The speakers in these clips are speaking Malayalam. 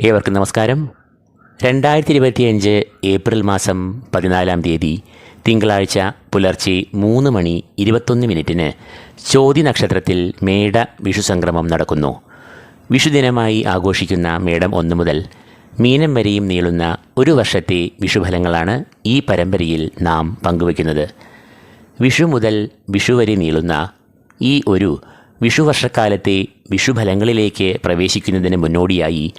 ഏവർക്കും നമസ്കാരം. രണ്ടായിരത്തി ഇരുപത്തിയഞ്ച് ഏപ്രിൽ മാസം പതിനാലാം തീയതി തിങ്കളാഴ്ച പുലർച്ചെ മൂന്ന് മണി ഇരുപത്തൊന്ന് മിനിറ്റിന് ചോതി നക്ഷത്രത്തിൽ മേട വിഷു സംക്രമം നടക്കുന്നു. വിഷുദിനമായി ആഘോഷിക്കുന്ന മേടം ഒന്ന് മുതൽ മീനം വരെയും നീളുന്ന ഒരു വർഷത്തെ വിഷുഫലങ്ങളാണ് ഈ പരമ്പരയിൽ നാം പങ്കുവയ്ക്കുന്നത്. വിഷു മുതൽ വിഷു വരെ നീളുന്ന ഈ ഒരു വിഷുവർഷക്കാലത്തെ വിഷുഫലങ്ങളിലേക്ക് പ്രവേശിക്കുന്നതിന് മുന്നോടിയായി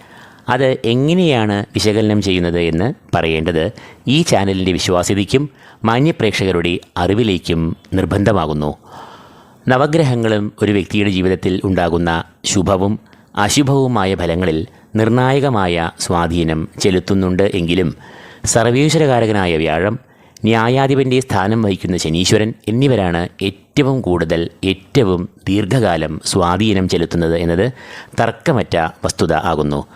അത് എങ്ങനെയാണ് വിശകലനം ചെയ്യുന്നത് എന്ന് പറയേണ്ടത് ഈ ചാനലിന്റെ വിശ്വാസ്യതയ്ക്കും മാന്യപ്രേക്ഷകരുടെ അറിവിലേക്കും നിർബന്ധമാകുന്നു. നവഗ്രഹങ്ങളും ഒരു വ്യക്തിയുടെ ജീവിതത്തിൽ ഉണ്ടാകുന്ന ശുഭവും അശുഭവുമായ ഫലങ്ങളിൽ നിർണായകമായ സ്വാധീനം ചെലുത്തുന്നുണ്ട് എങ്കിലും സർവേശ്വരകാരകനായ വ്യാഴം ന്യായാധിപന്റെ സ്ഥാനം വഹിക്കുന്ന ശനീശ്വരൻ എന്നിവരാണ് ഏറ്റവും കൂടുതൽ ഏറ്റവും ദീർഘകാലം സ്വാധീനം ചെലുത്തുന്നത് എന്നത് തർക്കമറ്റ വസ്തുത ആകുന്നു.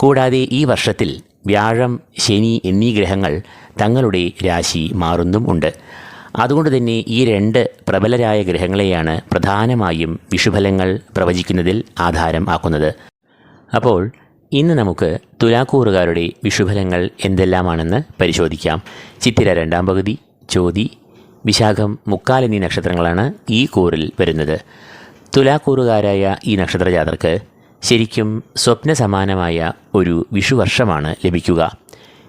കൂടാതെ ഈ വർഷത്തിൽ വ്യാഴം ശനി എന്നീ ഗ്രഹങ്ങൾ തങ്ങളുടെ രാശി മാറുന്നും ഉണ്ട്. അതുകൊണ്ട് തന്നെ ഈ രണ്ട് പ്രബലരായ ഗ്രഹങ്ങളെയാണ് പ്രധാനമായും വിഷുഫലങ്ങൾ പ്രവചിക്കുന്നതിൽ ആധാരം ആക്കുന്നത്. അപ്പോൾ ഇന്ന് നമുക്ക് തുലാക്കൂറുകാരുടെ വിഷുഫലങ്ങൾ എന്തെല്ലാമാണെന്ന് പരിശോധിക്കാം. ചിത്തിര രണ്ടാം പകുതി ചോതി വിശാഖം മുക്കാൽ എന്നീ നക്ഷത്രങ്ങളാണ് ഈ കൂറിൽ വരുന്നത്. തുലാക്കൂറുകാരായ ഈ നക്ഷത്രജാതർക്ക് ശരിക്കും സ്വപ്ന സമാനമായ ഒരു വിഷുവർഷമാണ് ലഭിക്കുക.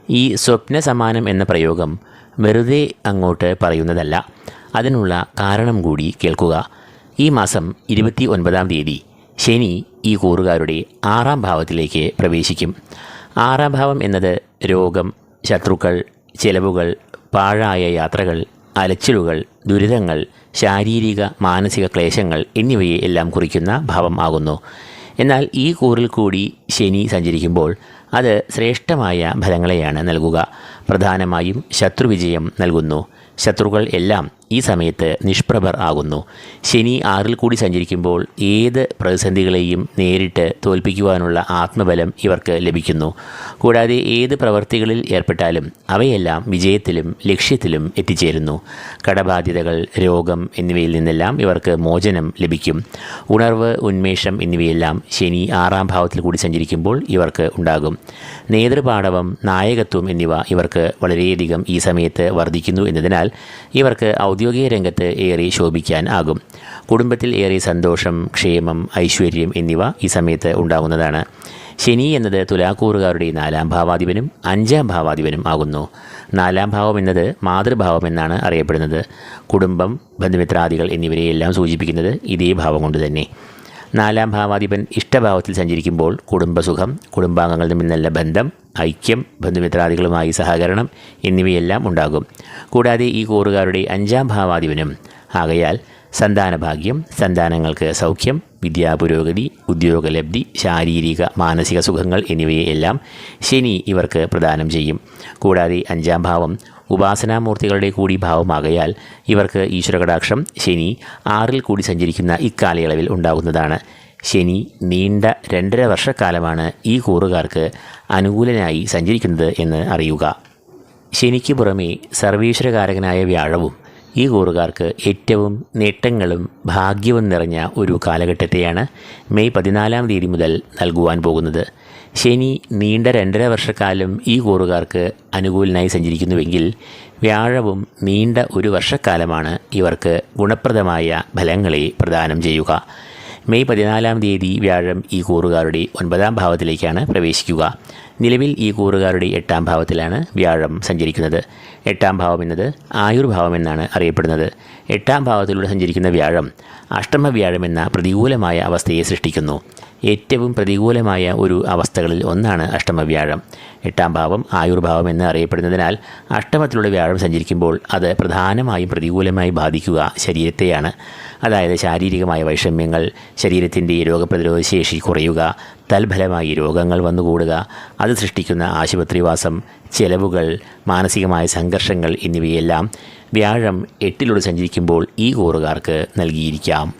ഈ സ്വപ്ന സമാനം എന്ന പ്രയോഗം വെറുതെ അങ്ങോട്ട് പറയുന്നതല്ല. അതിനുള്ള കാരണം കൂടി കേൾക്കുക. ഈ മാസം ഇരുപത്തി ഒൻപതാം തീയതി ശനി ഈ കൂറുകാരുടെ ആറാം ഭാവത്തിലേക്ക് പ്രവേശിക്കും. ആറാം ഭാവം എന്നത് രോഗം ശത്രുക്കൾ ചെലവുകൾ പാഴായ യാത്രകൾ അലച്ചിലുകൾ ദുരിതങ്ങൾ ശാരീരിക മാനസിക ക്ലേശങ്ങൾ എന്നിവയെ എല്ലാം കുറിക്കുന്ന ഭാവം ആകുന്നു. എന്നാൽ ഈ കൂറിൽ കൂടി ശനി സഞ്ചരിക്കുമ്പോൾ അത് ശ്രേഷ്ഠമായ ഫലങ്ങളെയാണ് നൽകുക. പ്രധാനമായും ശത്രുവിജയം നൽകുന്നു. ശത്രുക്കൾ എല്ലാം ഈ സമയത്ത് നിഷ്പ്രഭർ ആകുന്നു. ശനി ആറിൽ കൂടി സഞ്ചരിക്കുമ്പോൾ ഏത് പ്രതിസന്ധികളെയും നേരിട്ട് തോൽപ്പിക്കുവാനുള്ള ആത്മബലം ഇവർക്ക് ലഭിക്കുന്നു. കൂടാതെ ഏത് പ്രവൃത്തികളിൽ ഏർപ്പെട്ടാലും അവയെല്ലാം വിജയത്തിലും ലക്ഷ്യത്തിലും എത്തിച്ചേരുന്നു. കടബാധ്യതകൾ രോഗം എന്നിവയിൽ നിന്നെല്ലാം ഇവർക്ക് മോചനം ലഭിക്കും. ഉണർവ് ഉന്മേഷം എന്നിവയെല്ലാം ശനി ആറാം ഭാവത്തിൽ കൂടി സഞ്ചരിക്കുമ്പോൾ ഇവർക്ക് ഉണ്ടാകും. നേതൃപാടവം നായകത്വം എന്നിവ ഇവർക്ക് വളരെയധികം ഈ സമയത്ത് വർദ്ധിക്കുന്നു എന്നതിനാൽ ഇവർക്ക് ഔദ്യോഗിക രംഗത്ത് ഏറെ ശോഭിക്കാൻ ആകും. കുടുംബത്തിൽ ഏറെ സന്തോഷം ക്ഷേമം ഐശ്വര്യം എന്നിവ ഈ സമയത്ത് ഉണ്ടാകുന്നതാണ്. ശനി എന്നത് തുലാക്കൂറുകാരുടെ നാലാം ഭാവാധിപനും അഞ്ചാം ഭാവാധിപനും ആകുന്നു. നാലാം ഭാവം എന്നത് മാതൃഭാവം എന്നാണ് അറിയപ്പെടുന്നത്. കുടുംബം ബന്ധുമിത്രാദികൾ എന്നിവരെയെല്ലാം സൂചിപ്പിക്കുന്നത് ഇതേ ഭാവം കൊണ്ട് തന്നെ. നാലാം ഭാവാധിപൻ ഇഷ്ടഭാവത്തിൽ സഞ്ചരിക്കുമ്പോൾ കുടുംബസുഖം കുടുംബാംഗങ്ങൾ തമ്മിൽ നല്ല ബന്ധം ഐക്യം ബന്ധുമിത്രാദികളുമായി സഹകരണം എന്നിവയെല്ലാം ഉണ്ടാകും. കൂടാതെ ഈ കൂറുകാരുടെ അഞ്ചാം ഭാവാധിപനും ആകയാൽ സന്താനഭാഗ്യം സന്താനങ്ങൾക്ക് സൗഖ്യം വിദ്യാപുരോഗതി ഉദ്യോഗലബ്ധി ശാരീരിക മാനസിക സുഖങ്ങൾ എന്നിവയെല്ലാം ശനി ഇവർക്ക് പ്രദാനം ചെയ്യും. കൂടാതെ അഞ്ചാം ഭാവം ഉപാസനാമൂർത്തികളുടെ കൂടി ഭാവമാകയാൽ ഇവർക്ക് ഈശ്വരകടാക്ഷം ശനി ആറിൽ കൂടി സഞ്ചരിക്കുന്ന ഇക്കാലയളവിൽ ഉണ്ടാകുന്നതാണ്. ശനി നീണ്ട രണ്ടര വർഷക്കാലമാണ് ഈ കൂറുകാർക്ക് അനുകൂലനായി സഞ്ചരിക്കുന്നത് എന്ന് അറിയുക. ശനിക്ക് പുറമേ സർവീശ്വരകാരകനായ വ്യാഴവും ഈ കൂറുകാർക്ക് ഏറ്റവും നേട്ടങ്ങളും ഭാഗ്യവും നിറഞ്ഞ ഒരു കാലഘട്ടത്തെയാണ് മെയ് പതിനാലാം തീയതി മുതൽ നൽകുവാൻ പോകുന്നത്. ശനി നീണ്ട രണ്ടര വർഷക്കാലം ഈ കൂറുകാർക്ക് അനുകൂലനായി സഞ്ചരിക്കുന്നുവെങ്കിൽ വ്യാഴവും നീണ്ട ഒരു വർഷക്കാലമാണ് ഇവർക്ക് ഗുണപ്രദമായ ഫലങ്ങളെ പ്രദാനം ചെയ്യുക. മെയ് പതിനാലാം തീയതി വ്യാഴം ഈ കൂറുകാരുടെ ഒൻപതാം ഭാവത്തിലേക്കാണ് പ്രവേശിക്കുക. നിലവിൽ ഈ കൂറുകാരുടെ എട്ടാം ഭാവത്തിലാണ് വ്യാഴം സഞ്ചരിക്കുന്നത്. എട്ടാം ഭാവം എന്നത് ആയുർഭാവം എന്നാണ് അറിയപ്പെടുന്നത്. എട്ടാം ഭാവത്തിലൂടെ സഞ്ചരിക്കുന്ന വ്യാഴം അഷ്ടമ വ്യാഴം എന്ന പ്രതികൂലമായ അവസ്ഥയെ സൃഷ്ടിക്കുന്നു. ഏറ്റവും പ്രതികൂലമായ ഒരു അവസ്ഥകളിൽ ഒന്നാണ് അഷ്ടമവ്യാഴം. എട്ടാം ഭാവം ആയുർഭാവം എന്ന് അറിയപ്പെടുന്നതിനാൽ അഷ്ടമത്തിലൂടെ വ്യാഴം സഞ്ചരിക്കുമ്പോൾ അത് പ്രധാനമായും പ്രതികൂലമായി ബാധിക്കുക ശരീരത്തെയാണ്. അതായത് ശാരീരികമായ വൈഷമ്യങ്ങൾ ശരീരത്തിന്റെ രോഗപ്രതിരോധ ശേഷി കുറയുക തൽഫലമായി രോഗങ്ങൾ വന്നുകൂടുക അത് സൃഷ്ടിക്കുന്ന ആശുപത്രിവാസം ചെലവുകൾ മാനസികമായ സംഘർഷങ്ങൾ എന്നിവയെല്ലാം വ്യാഴം എട്ടിലൂടെ സഞ്ചരിക്കുമ്പോൾ ഈ കൂറുകാർക്ക് നൽകിയിരിക്കാം.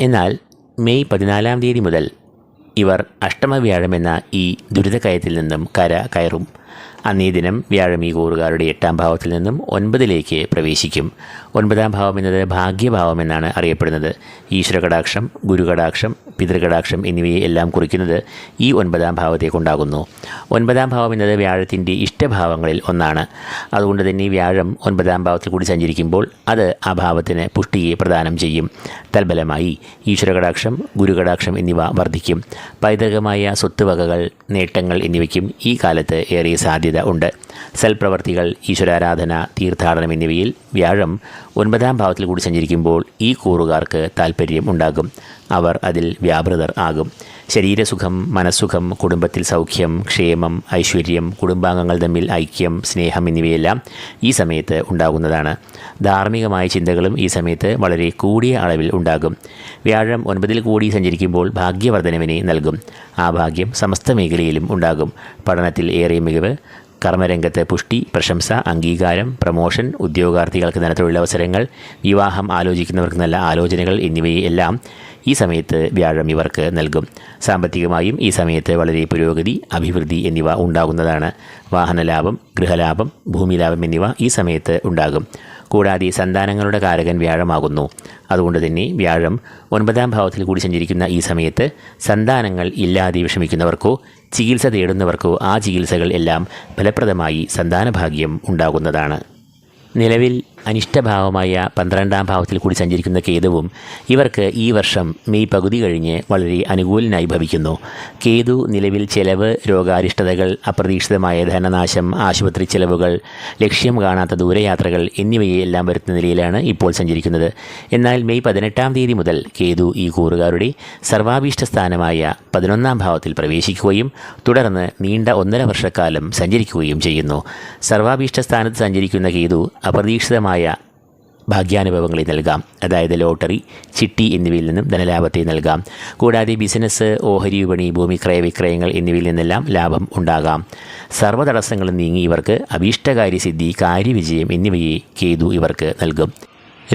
എന്നാൽ മെയ് പതിനാലാം തീയതി മുതൽ ഇവർ അഷ്ടമവ്യാഴം എന്ന ഈ ദുരിതക്കയത്തിൽ നിന്നും കര കയറും. അന്നേ ദിനം വ്യാഴം ഈ കൂറുകാരുടെ എട്ടാം ഭാവത്തിൽ നിന്നും ഒൻപതിലേക്ക് പ്രവേശിക്കും. ഒൻപതാം ഭാവം എന്നത് ഭാഗ്യഭാവം എന്നാണ് അറിയപ്പെടുന്നത്. ഈശ്വരകടാക്ഷം ഗുരുകടാക്ഷം പിതൃകടാക്ഷം എന്നിവയെ എല്ലാം കുറിക്കുന്നത് ഈ ഒൻപതാം ഭാവത്തേക്കുണ്ടാകുന്നു കൊണ്ടാകുന്നു. ഒൻപതാം ഭാവം എന്നത് വ്യാഴത്തിന്റെ ഇഷ്ടഭാവങ്ങളിൽ ഒന്നാണ്. അതുകൊണ്ട് തന്നെ വ്യാഴം ഒൻപതാം ഭാവത്തിൽ കൂടി സഞ്ചരിക്കുമ്പോൾ അത് ആ ഭാവത്തിന് പുഷ്ടിയെ പ്രദാനം ചെയ്യും. തൽഫലമായി ഈശ്വരകടാക്ഷം ഗുരുകടാക്ഷം എന്നിവ വർദ്ധിക്കും. പൈതൃകമായ സ്വത്തുവകകൾ നേട്ടങ്ങൾ എന്നിവയ്ക്കും ഈ കാലത്ത് ഏറെ സാധ്യത ഉണ്ട്. സൽപ്രവർത്തികൾ ഈശ്വരാരാധന തീർത്ഥാടനം എന്നിവയിൽ വ്യാഴം ഒൻപതാം ഭാവത്തിൽ കൂടി സഞ്ചരിക്കുമ്പോൾ ഈ കൂറുകാർക്ക് താൽപ്പര്യം ഉണ്ടാകും. അവർ അതിൽ വ്യാപൃതർ ആകും. ശരീരസുഖം മനസ്സുഖം കുടുംബത്തിൽ സൗഖ്യം ക്ഷേമം ഐശ്വര്യം കുടുംബാംഗങ്ങൾ തമ്മിൽ ഐക്യം സ്നേഹം എന്നിവയെല്ലാം ഈ സമയത്ത് ഉണ്ടാകുന്നതാണ്. ധാർമ്മികമായ ചിന്തകളും ഈ സമയത്ത് വളരെ കൂടിയ അളവിൽ ഉണ്ടാകും. വ്യാഴം ഒൻപതിൽ കൂടി സഞ്ചരിക്കുമ്പോൾ ഭാഗ്യവർദ്ധനവിനെ നൽകും. ആ ഭാഗ്യം സമസ്ത മേഖലയിലും ഉണ്ടാകും. പഠനത്തിൽ ഏറെ മികവ് കർമ്മരംഗത്ത് പുഷ്ടി പ്രശംസ അംഗീകാരം പ്രമോഷൻ ഉദ്യോഗാർത്ഥികൾക്ക് നല്ല തൊഴിലവസരങ്ങൾ വിവാഹം ആലോചിക്കുന്നവർക്ക് നല്ല ആലോചനകൾ എന്നിവയെല്ലാം ഈ സമയത്ത് വ്യാഴം ഇവർക്ക് നൽകും. സാമ്പത്തികമായും ഈ സമയത്ത് വളരെ പുരോഗതി അഭിവൃദ്ധി എന്നിവ ഉണ്ടാകുന്നതാണ്. വാഹനലാഭം ഗൃഹലാഭം ഭൂമിലാഭം എന്നിവ ഈ സമയത്ത് ഉണ്ടാകും. കൂടാതെ സന്താനങ്ങളുടെ കാരകൻ വ്യാഴമാകുന്നു. അതുകൊണ്ട് തന്നെ വ്യാഴം ഒൻപതാം ഭാവത്തിൽ കൂടി സഞ്ചരിക്കുന്ന ഈ സമയത്ത് സന്താനങ്ങൾ ഇല്ലാതെ വിഷമിക്കുന്നവർക്കോ ചികിത്സ തേടുന്നവർക്കോ ആ ചികിത്സകൾ എല്ലാം ഫലപ്രദമായി സന്താനഭാഗ്യം ഉണ്ടാകുന്നതാണ്. നിലവിൽ അനിഷ്ടഭാവമായ പന്ത്രണ്ടാം ഭാവത്തിൽ കൂടി സഞ്ചരിക്കുന്ന കേതുവും ഇവർക്ക് ഈ വർഷം മെയ് പകുതി കഴിഞ്ഞ് വളരെ അനുകൂലനായി ഭവിക്കുന്നു. കേതു നിലവിൽ ചെലവ് രോഗാരിഷ്ടതകൾ അപ്രതീക്ഷിതമായ ധനനാശം ആശുപത്രി ചെലവുകൾ ലക്ഷ്യം കാണാത്ത ദൂരയാത്രകൾ എന്നിവയെല്ലാം വരുത്തുന്ന നിലയിലാണ് ഇപ്പോൾ സഞ്ചരിക്കുന്നത്. എന്നാൽ മെയ് പതിനെട്ടാം തീയതി മുതൽ കേതു ഈ കൂറുകാരുടെ സർവാഭീഷ്ട സ്ഥാനമായ പതിനൊന്നാം ഭാവത്തിൽ പ്രവേശിക്കുകയും തുടർന്ന് നീണ്ട ഒന്നര വർഷക്കാലം സഞ്ചരിക്കുകയും ചെയ്യുന്നു. സർവാഭീഷ്ട സ്ഥാനത്ത് സഞ്ചരിക്കുന്ന കേതു അപ്രതീക്ഷിതമായ ഭാഗ്യാനുഭവങ്ങളെ നൽകാം. അതായത് ലോട്ടറി ചിട്ടി എന്നിവയിൽ നിന്നും ധനലാഭത്തെ നൽകാം. കൂടാതെ ബിസിനസ് ഓഹരി വിപണി ഭൂമി ക്രയവിക്രയങ്ങൾ എന്നിവയിൽ നിന്നെല്ലാം ലാഭം ഉണ്ടാകാം. സർവ തടസ്സങ്ങളും നീങ്ങി ഇവർക്ക് അഭീഷ്ടകാര്യ സിദ്ധി കാര്യവിജയം എന്നിവയെ കേതു ഇവർക്ക് നൽകും.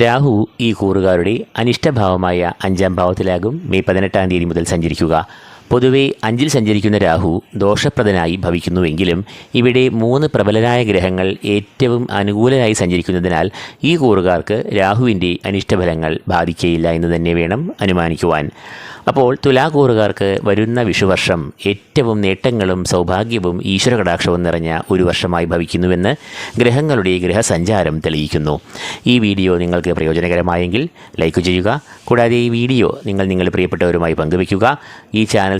രാഹു ഈ കൂറുകാരുടെ അനിഷ്ടഭാവമായ അഞ്ചാം ഭാവത്തിലാകും. മെയ് പതിനെട്ടാം തീയതി മുതൽ സഞ്ചരിക്കുക. പൊതുവെ അഞ്ചിൽ സഞ്ചരിക്കുന്ന രാഹു ദോഷപ്രദനായി ഭവിക്കുന്നുവെങ്കിലും ഇവിടെ മൂന്ന് പ്രബലരായ ഗ്രഹങ്ങൾ ഏറ്റവും അനുകൂലരായി സഞ്ചരിക്കുന്നതിനാൽ ഈ കൂറുകാർക്ക് രാഹുവിന്റെ അനിഷ്ടഫലങ്ങൾ ബാധിക്കയില്ല എന്ന് തന്നെ വേണം അനുമാനിക്കുവാൻ. അപ്പോൾ തുലാകൂറുകാർക്ക് വരുന്ന വിഷുവർഷം ഏറ്റവും നേട്ടങ്ങളും സൗഭാഗ്യവും ഈശ്വരകടാക്ഷവും നിറഞ്ഞ ഒരു വർഷമായി ഭവിക്കുന്നുവെന്ന് ഗ്രഹങ്ങളുടെ ഗ്രഹസഞ്ചാരം തെളിയിക്കുന്നു. ഈ വീഡിയോ നിങ്ങൾക്ക് പ്രയോജനകരമായെങ്കിൽ ലൈക്ക് ചെയ്യുക. കൂടാതെ ഈ വീഡിയോ നിങ്ങൾ നിങ്ങളുടെ പ്രിയപ്പെട്ടവരുമായി പങ്കുവയ്ക്കുക. ഈ ചാനൽ